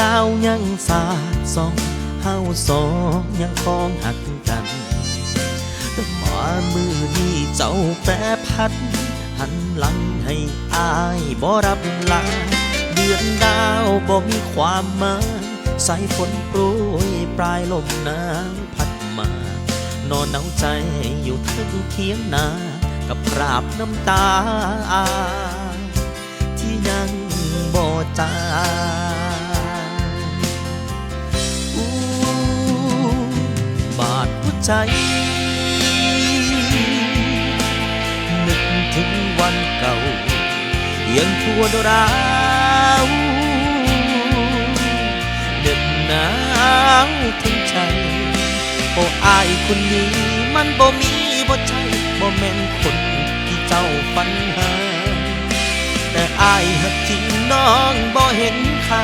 ดาวยังสาดสองเฮาสองยังคองหักกันแต่มามือนี้เจ้าแปรพัด หันหลังให้อายบ่รับลาเดือนดาวบ่มีความหมายสายฝนโปรยปลายลมหนาวพัดมา นอนหนาวใจอยู่ทึงเทียงนา กับกราบน้ำตาอา ใจ นึกถึงวันเก่า ยังทวนราวเด็ดหนาวถึงใจ โอ้อายคนนี้มันบ่มีบ่ใช่บ่แม่นคนที่เจ้าฝันหา แต่อายหักจริงน้องบ่เห็นค่า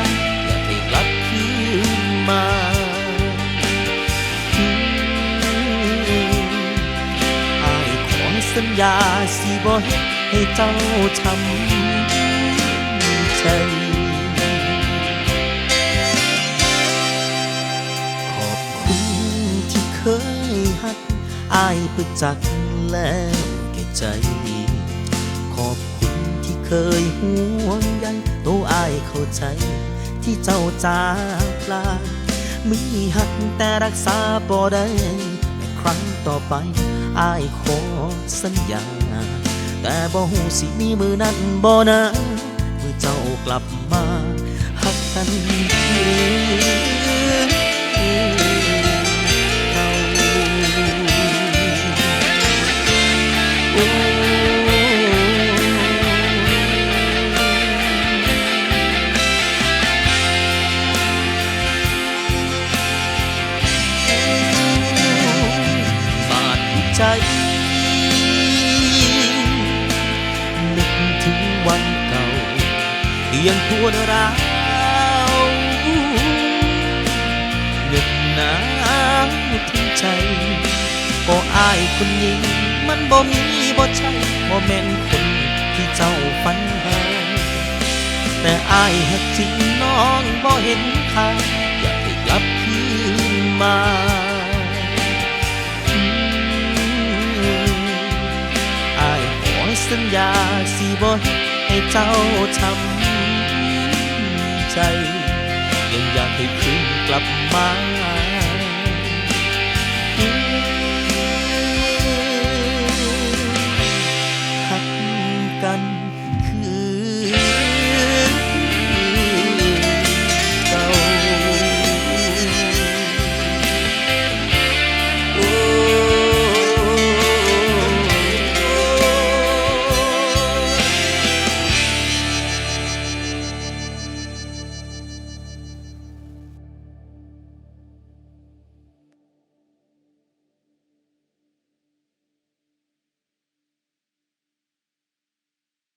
สัญญาสิบ่เฮ็ดให้เจ้าช้ำใจ ขอบคุณที่เคยหักอายเพื่อจักแล้วแก่ใจ ขอบคุณที่เคยห่วงใยตัวอายเข้าใจ ที่เจ้าจากลามีหักแต่รักษาบ่ได้ครั้งต่อไปอายขอ สัญญา แต่บ่หูสิมีมือนั้นบ่นะเมื่อเจ้ากลับมาหักกันใจ วันเก่ายังทวนราวเหน็บหนาวถึงใจก็อายคนนี้มันบ่มีบ่ใช่บ่แม่นคนที่เจ้าฝันหาแต่อายหักจริงน้องบ่เห็นค่าอยากให้กลับคืนมาอายขอสัญญาสิบ่เฮ็ด ให้เจ้าช้ำใจ ยังอยากให้คืนกลับมา